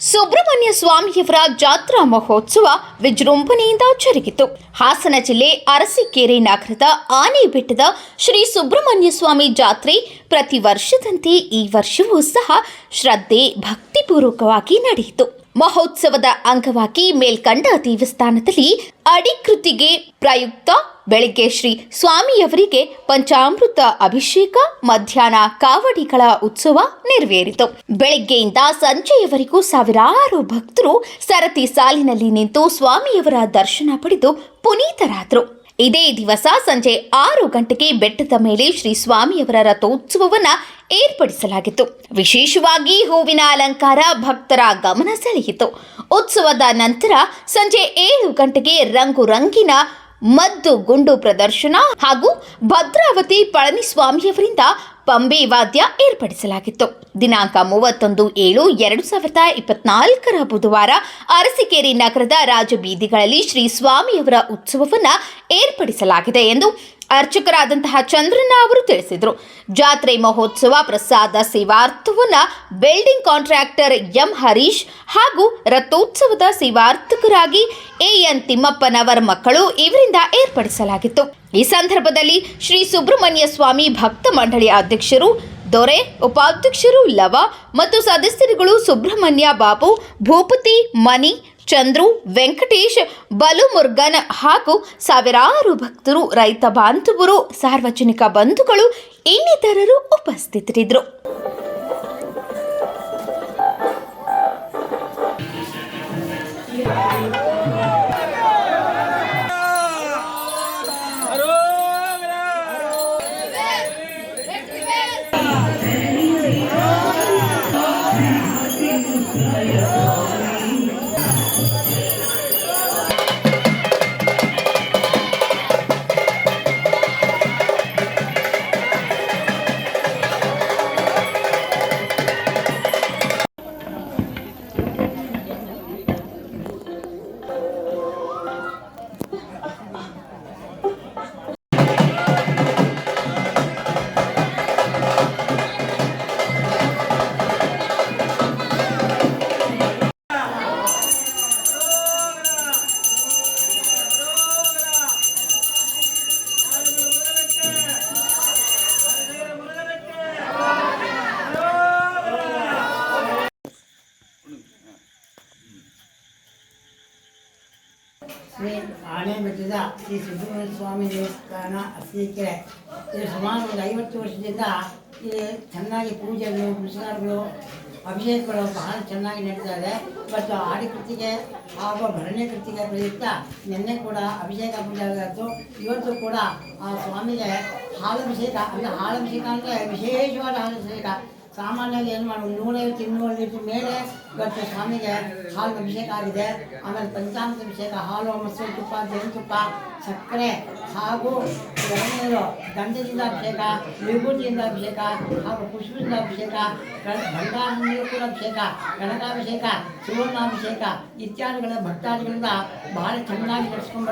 ಸುಬ್ರಹ್ಮಣ್ಯ ಸ್ವಾಮಿಯವರ ಜಾತ್ರಾ ಮಹೋತ್ಸವ ವಿಜೃಂಭಣೆಯಿಂದ ಜರುಗಿತು. ಹಾಸನ ಜಿಲ್ಲೆ ಅರಸೀಕೆರೆ ನಗರದ ಆನೆಬೆಟ್ಟದ ಶ್ರೀ ಸುಬ್ರಹ್ಮಣ್ಯ ಸ್ವಾಮಿ ಜಾತ್ರೆ ಪ್ರತಿ ವರ್ಷದಂತೆ ಈ ವರ್ಷವೂ ಸಹ ಶ್ರದ್ಧೆ ಭಕ್ತಿಪೂರ್ವಕವಾಗಿ ನಡೆಯಿತು. ಮಹೋತ್ಸವದ ಅಂಗವಾಗಿ ಮೇಲ್ಕಂಡ ದೇವಸ್ಥಾನದಲ್ಲಿ ಅಡಿಕೃತಿಗೆ ಪ್ರಯುಕ್ತ ಬೆಳಗ್ಗೆ ಶ್ರೀ ಸ್ವಾಮಿಯವರಿಗೆ ಪಂಚಾಮೃತ ಅಭಿಷೇಕ, ಮಧ್ಯಾಹ್ನ ಕಾವಡಿಗಳ ಉತ್ಸವ ನೆರವೇರಿತು. ಬೆಳಗ್ಗೆಯಿಂದ ಸಂಜೆಯವರೆಗೂ ಸಾವಿರಾರು ಭಕ್ತರು ಸರತಿ ಸಾಲಿನಲ್ಲಿ ನಿಂತು ಸ್ವಾಮಿಯವರ ದರ್ಶನ ಪಡೆದು ಪುನೀತರಾದರು. ಇದೇ ದಿವಸ ಸಂಜೆ ಆರು ಗಂಟೆಗೆ ಬೆಟ್ಟದ ಮೇಲೆ ಶ್ರೀ ಸ್ವಾಮಿಯವರ ರಥೋತ್ಸವವನ್ನ ಏರ್ಪಡಿಸಲಾಗಿತ್ತು. ವಿಶೇಷವಾಗಿ ಹೂವಿನ ಅಲಂಕಾರ ಭಕ್ತರ ಗಮನ ಸೆಳೆಯಿತು. ಉತ್ಸವದ ನಂತರ ಸಂಜೆ ಏಳು ಗಂಟೆಗೆ ರಂಗು ರಂಗಿನ ಮದ್ದು ಗುಂಡು ಪ್ರದರ್ಶನ ಹಾಗೂ ಭದ್ರಾವತಿ ಪಳನಿಸ್ವಾಮಿಯವರಿಂದ ಪಂಬೆ ವಾದ್ಯ ಏರ್ಪಡಿಸಲಾಗಿತ್ತು. ದಿನಾಂಕ ಮೂವತ್ತೊಂದು ಏಳು ಎರಡು ಸಾವಿರದ ಇಪ್ಪತ್ನಾಲ್ಕರ ಬುಧವಾರ ಅರಸಿಕೇರಿ ನಗರದ ರಾಜಬೀದಿಗಳಲ್ಲಿ ಶ್ರೀ ಸ್ವಾಮಿಯವರ ಉತ್ಸವವನ್ನು ಏರ್ಪಡಿಸಲಾಗಿದೆ ಎಂದು ಅರ್ಚಕರಾದಂತಹ ಚಂದ್ರನ ಅವರು ತಿಳಿಸಿದರು. ಜಾತ್ರೆ ಮಹೋತ್ಸವ ಪ್ರಸಾದ ಸೇವಾರ್ಥವನ್ನ ಬಿಲ್ಡಿಂಗ್ ಕಾಂಟ್ರಾಕ್ಟರ್ ಎಂ ಹರೀಶ್ ಹಾಗೂ ರಥೋತ್ಸವದ ಸೇವಾರ್ಥಕರಾಗಿ ಎನ್ ತಿಮ್ಮಪ್ಪನವರ ಮಕ್ಕಳು ಇವರಿಂದ ಏರ್ಪಡಿಸಲಾಗಿತ್ತು. ಈ ಸಂದರ್ಭದಲ್ಲಿ ಶ್ರೀ ಸುಬ್ರಹ್ಮಣ್ಯ ಸ್ವಾಮಿ ಭಕ್ತ ಮಂಡಳಿ ಅಧ್ಯಕ್ಷರು, ದೊರೆ ಉಪಾಧ್ಯಕ್ಷರು ಲವ ಮತ್ತು ಸದಸ್ಯರುಗಳು ಸುಬ್ರಹ್ಮಣ್ಯ ಬಾಬು, ಭೂಪತಿ ಮಣಿ ಚಂದ್ರು ವೆಂಕಟೇಶ್ ಬಲು ಮುರ್ಗನ್ ಹಾಗೂ ಸಾವಿರಾರು ಭಕ್ತರು ರೈತ ಬಾಂಧವರು ಸಾರ್ವಜನಿಕ ಬಂಧುಗಳು ಇನ್ನಿತರರು ಉಪಸ್ಥಿತರಿದ್ದರು. ಶ್ರೀ ಆಣೆಮಠದ ಶ್ರೀ ಸುಬ್ರಹ್ಮಣ್ಯ ಸ್ವಾಮಿ ದೇವಸ್ಥಾನ ಅರಸೀಕೆರೆ ಇದು ಸುಮಾರು ಒಂದು ಐವತ್ತು ವರ್ಷದಿಂದ ಇಲ್ಲಿ ಚೆನ್ನಾಗಿ ಪೂಜೆಗಳು ಪುರಸ್ಕಾರಗಳು ಅಭಿಷೇಕಗಳು ಬಹಳ ಚೆನ್ನಾಗಿ ನಡೀತಾ ಇದೆ. ಮತ್ತು ಆಡಿ ಕೃತಿಗೆ ಹಾಗೂ ಭರಣ್ಯ ಕೃತಿಗೆ ಪ್ರಯುಕ್ತ ನಿನ್ನೆ ಕೂಡ ಅಭಿಷೇಕ ಪೂಜೆ ಆಗಿತ್ತು ಇವತ್ತು ಕೂಡ ಆ ಸ್ವಾಮಿಗೆ ಹಾಲಭಿಷೇಕ, ಅಂದರೆ ಹಾಲಭಿಷೇಕ ಅಂದರೆ ವಿಶೇಷವಾದ ಹಾಲಭಿಷೇಕ. ಸಾಮಾನ್ಯವಾಗಿ ಏನು ಮಾಡೋದು ನೂರೈವತ್ತು ಇನ್ನೂರು ಲೀಟ್ರ್ ಮೇಲೆ ಇವತ್ತು ಸ್ವಾಮಿಗೆ ಹಾಲು ಅಭಿಷೇಕ ಆಗಿದೆ. ಆಮೇಲೆ ಪಂಚಾಮೃತ ಅಭಿಷೇಕ, ಹಾಲು, ಮೊಸರು, ತುಪ್ಪ ಜೇನುತುಪ್ಪ ಸಕ್ಕರೆ ಹಾಗೂ ಎಳನೀರು, ಗಂಧದಿಂದ ಅಭಿಷೇಕ ವಿಭೂತಿಯಿಂದ ಅಭಿಷೇಕ, ಹಾಗೂ ಪುಷ್ಪದಿಂದ ಅಭಿಷೇಕ ಬಂಗಾರದಿಂದ ಕೂಡ ಅಭಿಷೇಕ ಗಣಕಾಭಿಷೇಕ ಸುವರ್ಣಾಭಿಷೇಕ, ಇತ್ಯಾದಿಗಳ ಭಕ್ತಾದಿಗಳಿಂದ ಭಾಳ ಚೆನ್ನಾಗಿ ನಡೆಸ್ಕೊಂಡು